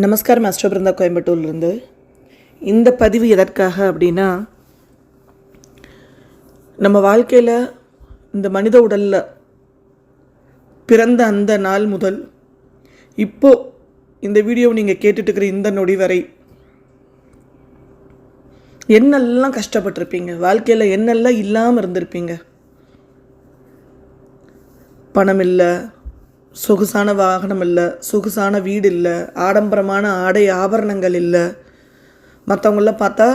நமஸ்காரம் மாஸ்டர் பிருந்தா கோயம்புத்தூர்லேருந்து. இந்த பதிவு எதற்காக அப்படின்னா நம்ம வாழ்க்கையில் இந்த மனித உடலில் பிறந்த அந்த நாள் முதல் இப்போது இந்த வீடியோவை நீங்கள் கேட்டுட்டு இருக்கிற இந்த நொடி வரை என்னெல்லாம் கஷ்டப்பட்டிருப்பீங்க? வாழ்க்கையில் என்னெல்லாம் இல்லாமல் இருந்திருப்பீங்க? பணம் இல்லை சொகுசான வாகனம் இல்லை சொகுசான வீடு இல்லை ஆடம்பரமான ஆடை ஆபரணங்கள் இல்லை மற்றவங்களாம் பார்த்தா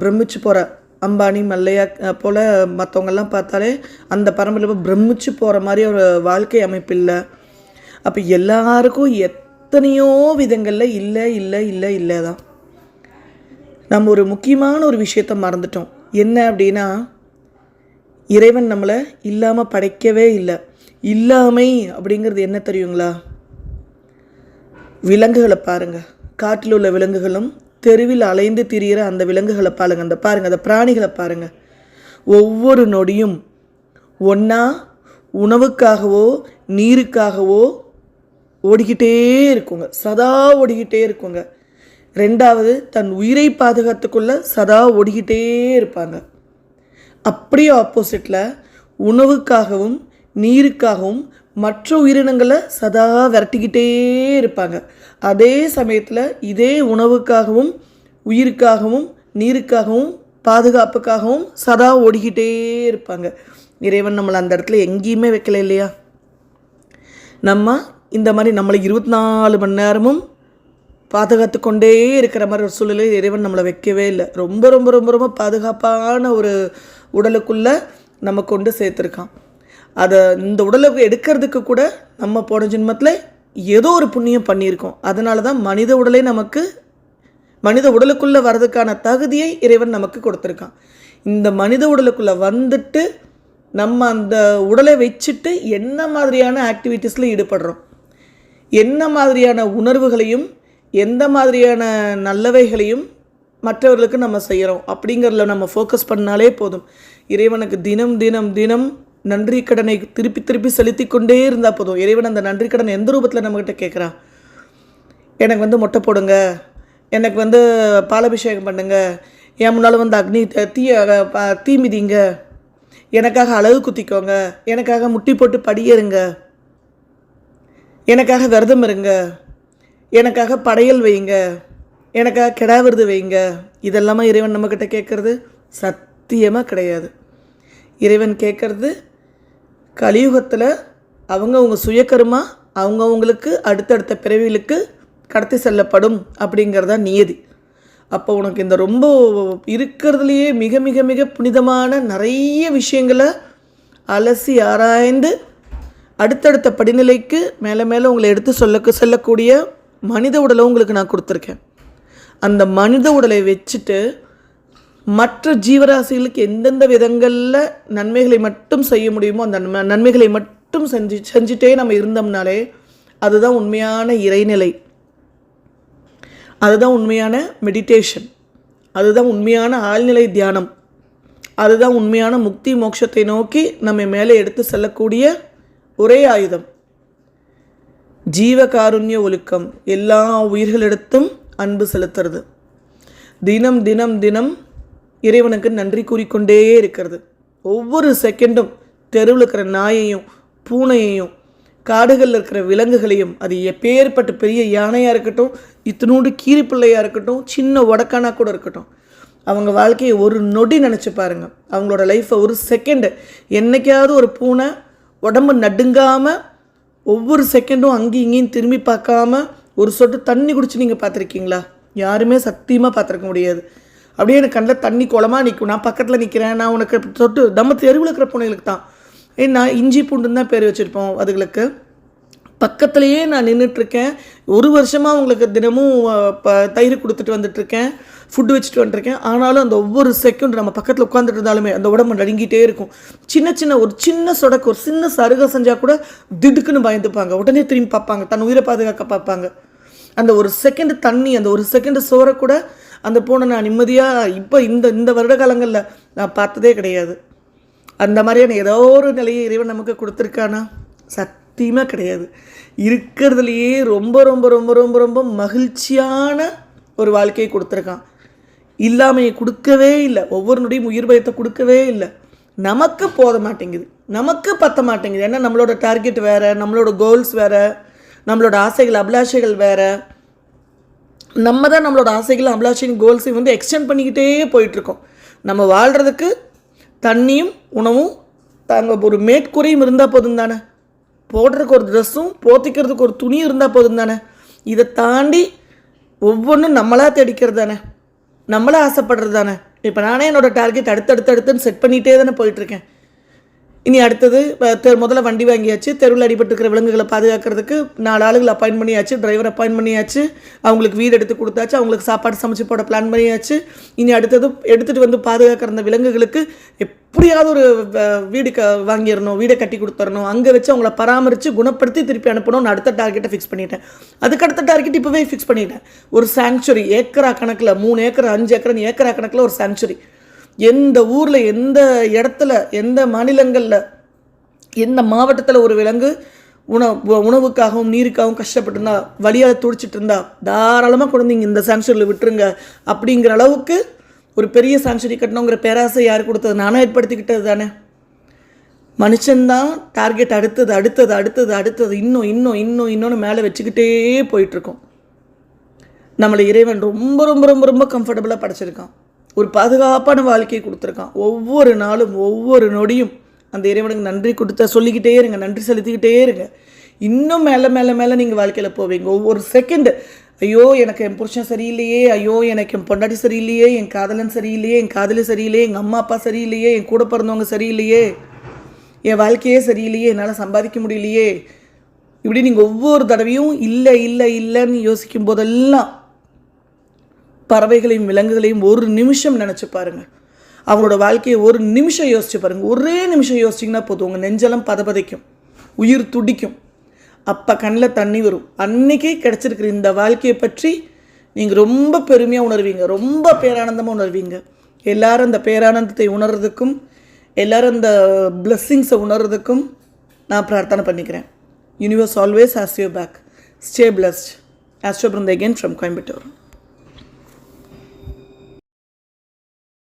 பிரமிச்சு போகிற அம்பானி மல்லையா போல் மற்றவங்கெல்லாம் பார்த்தாலே அந்த பரம்பரை பிரமிச்சு போகிற மாதிரி ஒரு வாழ்க்கை அமைப்பு இல்லை அப்போ எல்லாருக்கும் எத்தனையோ விதங்களில் இல்லை இல்லை இல்லை இல்லை தான். நம்ம ஒரு முக்கியமான ஒரு விஷயத்த மறந்துட்டோம். என்ன அப்படின்னா இறைவன் நம்மளை இல்லாமல் படைக்கவே இல்லை. இல்லாமை அப்படிங்கிறது என்ன தெரியுங்களா? விலங்குகளை பாருங்க. காட்டில் உள்ள விலங்குகளும் தெருவில் அலைந்து திரியிற அந்த விலங்குகளை பாருங்க. அந்த பாருங்கள் அந்த பிராணிகளை பாருங்கள் ஒவ்வொரு நொடியும் ஒன்றா உணவுக்காகவோ நீருக்காகவோ ஓடிக்கிட்டே இருக்குங்க. சதா ஓடிக்கிட்டே இருக்குங்க. ரெண்டாவது தன் உயிரை பாதுகாத்துக்குள்ள சதா ஓடிக்கிட்டே இருப்பாங்க. அப்படியே ஆப்போசிட்டில் உணவுக்காகவும் நீருக்காகவும் மற்ற உயிரினங்களை சதா விரட்டிக்கிட்டே இருப்பாங்க. அதே சமயத்தில் இதே உணவுக்காகவும் உயிருக்காகவும் நீருக்காகவும் பாதுகாப்புக்காகவும் சதா ஓடிக்கிட்டே இருப்பாங்க. இறைவன் நம்மளை அந்த இடத்துல எங்கேயுமே வைக்கல இல்லையா? நம்ம இந்த மாதிரி நம்மளை இருபத்தி நாலு மணி நேரமும் பாதுகாத்து கொண்டே இருக்கிற மாதிரி ஒரு சூழ்நிலை இறைவன் நம்மளை வைக்கவே இல்லை. ரொம்ப ரொம்ப ரொம்ப ரொம்ப பாதுகாப்பான ஒரு உடலுக்குள்ளே நம்ம கொண்டு சேர்த்துருக்கான். அதை இந்த உடலுக்கு எடுக்கிறதுக்கு கூட நம்ம போன ஜென்மத்தில் ஏதோ ஒரு புண்ணியம் பண்ணியிருக்கோம். அதனால தான் மனித உடலை நமக்கு மனித உடலுக்குள்ளே வர்றதுக்கான தகுதியை இறைவன் நமக்கு கொடுத்துருக்கான். இந்த மனித உடலுக்குள்ளே வந்துட்டு நம்ம அந்த உடலை வச்சுட்டு என்ன மாதிரியான ஆக்டிவிட்டீஸில் ஈடுபடுறோம்? என்ன மாதிரியான உணர்வுகளையும் எந்த மாதிரியான நல்லவைகளையும் மற்றவர்களுக்கு நம்ம செய்கிறோம் அப்படிங்கிறதுல நம்ம ஃபோக்கஸ் பண்ணாலே போதும். இறைவனுக்கு தினம் தினம் தினம் நன்றி கடனை திருப்பி திருப்பி செலுத்தி கொண்டே இருந்தால் போதும். இறைவன் அந்த நன்றி கடன் எந்த ரூபத்தில் நம்மக்கிட்ட கேட்குறான் எனக்கு வந்து மொட்டை போடுங்க. எனக்கு வந்து பாலாபிஷேகம் பண்ணுங்க. என் முன்னால் வந்து அக்னி த- தீ தீ மிதிங்க. எனக்காக அழகு குத்திக்கோங்க. எனக்காக முட்டி போட்டு படியேறுங்க எனக்காக விரதம் இருங்க. எனக்காக படையல் வைங்க. எனக்காக கிடா விருது வைங்க. இதெல்லாமா இறைவன் நம்மக்கிட்ட கேட்குறது? சத்தியமாக கிடையாது. இறைவன் கேட்குறது கலியுகத்தில் அவங்கவுங்க சுயக்கருமா அவங்கவுங்களுக்கு அடுத்தடுத்த பிறவிகளுக்கு கடத்தி செல்லப்படும் அப்படிங்கிறதா நியதி. அப்போ உனக்கு இந்த ரொம்ப இருக்கிறதுலையே மிக மிக மிக புனிதமான நிறைய விஷயங்களை அலசி ஆராய்ந்து அடுத்தடுத்த படிநிலைக்கு மேலே மேலே உங்களை எடுத்து சொல்ல செல்லக்கூடிய மனித உடலை உங்களுக்கு நான் கொடுத்துருக்கேன். அந்த மனித உடலை வச்சுட்டு மற்ற ஜீவராசிகளுக்கு எந்தெந்த விதங்களில் நன்மைகளை மட்டும் செய்ய முடியுமோ அந்த நன்மை நன்மைகளை மட்டும் செஞ்சு செஞ்சுட்டே நம்ம இருந்தோம்னாலே அதுதான் உண்மையான இறைநிலை. அதுதான் உண்மையான மெடிடேஷன் அதுதான் உண்மையான ஆழ்நிலை தியானம். அதுதான் உண்மையான முக்தி மோட்சத்தை நோக்கி நம்ம மேலே எடுத்து செல்லக்கூடிய ஒரே ஆயுதம். ஜீவகாருண்ய ஒழுக்கம். எல்லா உயிர்களிடத்தும் அன்பு செலுத்துறது. தினம் தினம் தினம் இறைவனுக்கு நன்றி கூறிக்கொண்டே இருக்கிறது. ஒவ்வொரு செகண்டும் தெருவில் இருக்கிற நாயையும் பூனையையும் காடுகளில் இருக்கிற விலங்குகளையும் அது எப்பேற்பட்ட பெரிய யானையாக இருக்கட்டும் இத்தினூண்டு கீரிப்பிள்ளையாக இருக்கட்டும் சின்ன உடக்கானா கூட இருக்கட்டும் அவங்க வாழ்க்கையை ஒரு நொடி நினச்சி பாருங்க. அவங்களோட லைஃப்பை ஒரு செகண்டு என்னைக்காவது ஒரு பூனை உடம்பு நடுங்காமல் ஒவ்வொரு செகண்டும் அங்கேயும் இங்கேயும் திரும்பி பார்க்காம ஒரு சொட்டு தண்ணி குடிச்சு நீங்கள் பார்த்துருக்கீங்களா? யாருமே சத்தியமாக பார்த்துருக்க முடியாது. அப்படியே எனக்கு கண்ணில் தண்ணி குளமாக நிற்கும் நான் பக்கத்தில் நிற்கிறேன் நான் உனக்கு தொட்டு நம்ம தெருவில் இருக்கிற பூனைகளுக்கு தான். ஏன்னா நான் இஞ்சி பூண்டுன்னு தான் பேர் வச்சுருப்போம் அதுகளுக்கு. பக்கத்துலேயே நான் நின்றுட்டுருக்கேன் ஒரு வருஷமாக உங்களுக்கு தினமும் ப தயிர் கொடுத்துட்டு வந்துட்டுருக்கேன். ஃபுட்டு வச்சுட்டு வந்துருக்கேன். ஆனாலும் அந்த ஒவ்வொரு செகண்ட் நம்ம பக்கத்தில் உட்காந்துட்டு இருந்தாலுமே அந்த உடம்பு நடுங்கிட்டே இருக்கும். சின்ன சின்ன ஒரு சின்ன சொடக்கு ஒரு சின்ன சருகை செஞ்சால் கூட திடுக்குன்னு பயந்துப்பாங்க. உடனே திரும்பி பார்ப்பாங்க. தன் உயிரை பாதுகாக்க பார்ப்பாங்க. அந்த ஒரு செகண்ட் தண்ணி அந்த ஒரு செகண்ட் சோறை கூட அந்த பூனை நான் நிம்மதியாக இப்போ இந்த இந்த வருட காலங்களில் நான் பார்த்ததே கிடையாது. அந்த மாதிரியான ஏதோ ஒரு நிலையை இறைவன் நமக்கு கொடுத்துருக்கானா? சத்தியமாக கிடையாது. இருக்கிறதுலையே ரொம்ப ரொம்ப ரொம்ப ரொம்ப ரொம்ப மகிழ்ச்சியான ஒரு வாழ்க்கையை கொடுத்துருக்கான். இல்லாமையை கொடுக்கவே இல்லை. ஒவ்வொரு நொடியும் உயிர் பயத்தை கொடுக்கவே இல்லை. நமக்கு போத மாட்டேங்குது. நமக்கு பத்த மாட்டேங்குது. ஏன்னா நம்மளோட டார்கெட் வேறு நம்மளோட கோல்ஸ் வேறு நம்மளோட ஆசைகள் அபிலாஷைகள் வேறு. நம்ம தான் நம்மளோட ஆசைகள் அபிலாஷையும் கோல்ஸையும் வந்து எக்ஸ்டெண்ட் பண்ணிக்கிட்டே போயிட்டுருக்கோம். நம்ம வாழ்கிறதுக்கு தண்ணியும் உணவும் தாங்க ஒரு மேற்கூரையும் இருந்தால் போதும் தானே? போடுறதுக்கு ஒரு ட்ரெஸ்ஸும் போத்திக்கிறதுக்கு ஒரு துணியும் இருந்தால் போதும் தானே? இதை தாண்டி ஒவ்வொன்றும் நம்மளாக தேடிக்கிறது தானே? நம்மளாக ஆசைப்படுறது தானே? இப்போ நானே என்னோடய டார்கெட் அடுத்தடுத்து அடுத்துன்னு செட் பண்ணிகிட்டே தானே போயிட்டுருக்கேன். இனி அடுத்தது தெரு முதல்ல வண்டி வாங்கியாச்சு. தெருவில் அடிபட்டுருக்கிற விலங்குகளை பாதுகாக்கிறதுக்கு நாலு ஆளுகள் அப்பாயின் பண்ணியாச்சு. டிரைவர் அப்பாயின் பண்ணியாச்சு. அவங்களுக்கு வீடு எடுத்து கொடுத்தாச்சு. அவங்களுக்கு சாப்பாடு சமைச்சு போட பிளான் பண்ணியாச்சு. இனி அடுத்தது எடுத்துகிட்டு வந்து பாதுகாக்கிற அந்த விலங்குகளுக்கு எப்படியாவது ஒரு வீடு க வாங்கிடணும் வீடை கட்டி கொடுத்துடணும். அங்கே வச்சு அவங்கள பராமரித்து குணப்படுத்தி திருப்பி அனுப்பணும்னு அடுத்த டார்கெட்டை ஃபிக்ஸ் பண்ணிட்டேன். அதுக்கு அடுத்த டார்கெட் இப்போவே ஃபிக்ஸ் பண்ணிட்டேன். ஒரு சாங்சுரி ஏக்கரா கணக்கில் மூணு ஏக்கர் அஞ்சு ஏக்கர் ஏக்கரா கணக்கில் ஒரு சாங்சுரி எந்த ஊரில் எந்த இடத்துல எந்த மாநிலங்களில் எந்த மாவட்டத்தில் ஒரு விலங்கு உணவு உணவுக்காகவும் நீருக்காகவும் கஷ்டப்பட்டிருந்தா வழியால் வழியாக துடிச்சிட்டு இருந்தா தாராளமாக கொண்டு வந்து இந்த சாங்சுரியில் விட்டுருங்க. அப்படிங்கிற அளவுக்கு ஒரு பெரிய சாங்சுரி கட்டணுங்கிற பேராசை யார் கொடுத்தது? நானும் ஏற்படுத்திக்கிட்டது தானே. மனுஷன்தான் டார்கெட் அடுத்தது அடுத்தது அடுத்தது அடுத்தது இன்னும் இன்னும் இன்னும் இன்னொன்று மேலே வச்சுக்கிட்டே போயிட்டுருக்கோம். நம்மளை இறைவன் ரொம்ப ரொம்ப ரொம்ப ரொம்ப கம்ஃபர்டபுளாக படைச்சிருக்கான். ஒரு பாதுகாப்பான வாழ்க்கையை கொடுத்துருக்கான். ஒவ்வொரு நாளும் ஒவ்வொரு நொடியும் அந்த இறைவனுக்கு நன்றி கொடுத்த சொல்லிக்கிட்டே இருங்க நன்றி செலுத்திக்கிட்டே இருங்க. இன்னும் மேலே மேலே மேலே நீங்கள் வாழ்க்கையில் போவீங்க. ஒவ்வொரு செகண்டு ஐயோ எனக்கு என் புருஷன் சரியில்லையே ஐயோ எனக்கு என் பொண்டாட்டி சரியில்லையே என் காதலன் சரியில்லையே என் காதலி சரியில்லையே எங்கள் அம்மா அப்பா சரியில்லையே என் கூட பிறந்தவங்க சரியில்லையே என் வாழ்க்கையே சரியில்லையே என்னால் சம்பாதிக்க முடியலையே. இப்படி நீங்கள் ஒவ்வொரு தடவையும் இல்லை இல்லை இல்லைன்னு யோசிக்கும் போதெல்லாம் பறவைகளையும் விலங்குகளையும் ஒரு நிமிஷம் நினச்சி பாருங்கள் அவங்களோட வாழ்க்கையை ஒரு நிமிஷம் யோசிச்சு பாருங்கள் ஒரே நிமிஷம் யோசிச்சிங்கன்னா போதும். உங்கள் நெஞ்செல்லாம் பதபதைக்கும். உயிர் துடிக்கும். அப்போ கண்ணில் தண்ணி வரும். அன்னைக்கே கிடச்சிருக்கிற இந்த வாழ்க்கையை பற்றி நீங்கள் ரொம்ப பெருமையாக உணர்வீங்க. ரொம்ப பேரானந்தமாக உணர்வீங்க. எல்லாரும் அந்த பேரானந்தத்தை உணர்றதுக்கும் எல்லாரும் அந்த பிளெஸ்ஸிங்ஸை உணர்றதுக்கும் நான் பிரார்த்தனை பண்ணிக்கிறேன். Universe always has you back stay blessed astro Brinda again from Coimbatore